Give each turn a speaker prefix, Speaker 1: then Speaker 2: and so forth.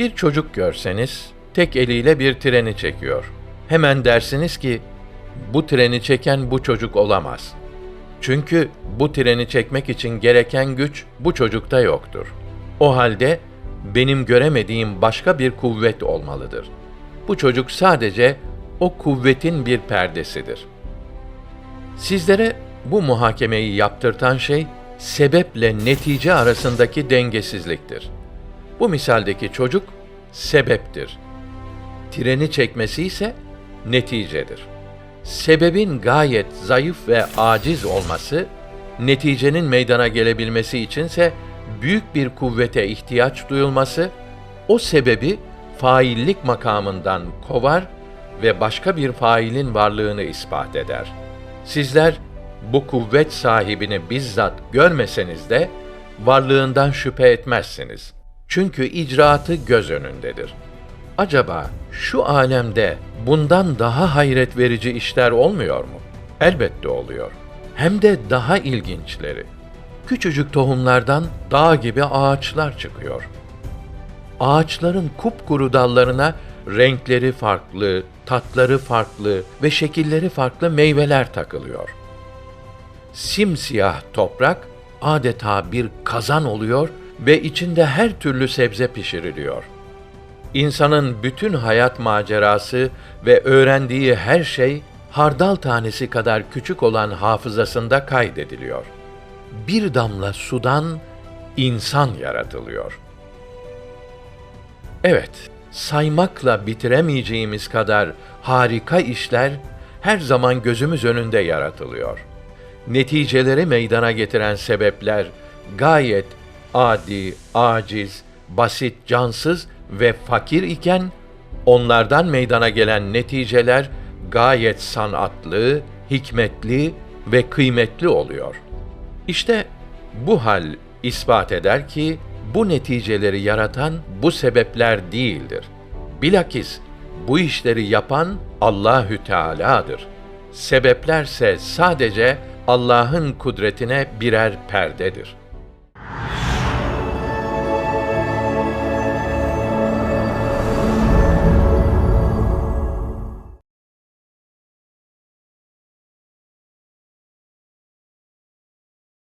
Speaker 1: Bir çocuk görseniz tek eliyle bir treni çekiyor. Hemen dersiniz ki bu treni çeken bu çocuk olamaz. Çünkü bu treni çekmek için gereken güç bu çocukta yoktur. O halde benim göremediğim başka bir kuvvet olmalıdır. Bu çocuk sadece o kuvvetin bir perdesidir. Sizlere bu muhakemeyi yaptırtan şey sebeple netice arasındaki dengesizliktir. Bu misaldeki çocuk sebeptir. Treni çekmesi ise neticedir. Sebebin gayet zayıf ve aciz olması, neticenin meydana gelebilmesi içinse büyük bir kuvvete ihtiyaç duyulması, o sebebi faillik makamından kovar ve başka bir failin varlığını ispat eder. Sizler bu kuvvet sahibini bizzat görmeseniz de varlığından şüphe etmezsiniz. Çünkü icraatı göz önündedir. Acaba şu alemde bundan daha hayret verici işler olmuyor mu? Elbette oluyor. Hem de daha ilginçleri. Küçücük tohumlardan dağ gibi ağaçlar çıkıyor. Ağaçların kupkuru dallarına renkleri farklı, tatları farklı ve şekilleri farklı meyveler takılıyor. Simsiyah toprak adeta bir kazan oluyor ve içinde her türlü sebze pişiriliyor. İnsanın bütün hayat macerası ve öğrendiği her şey hardal tanesi kadar küçük olan hafızasında kaydediliyor. Bir damla sudan insan yaratılıyor. Evet, saymakla bitiremeyeceğimiz kadar harika işler her zaman gözümüz önünde yaratılıyor. Neticeleri meydana getiren sebepler gayet adi, aciz, basit, cansız ve fakir iken onlardan meydana gelen neticeler gayet sanatlı, hikmetli ve kıymetli oluyor. İşte bu hal ispat eder ki bu neticeleri yaratan bu sebepler değildir. Bilakis bu işleri yapan Allahü Teala'dır. Sebeplerse sadece Allah'ın kudretine birer perdedir.''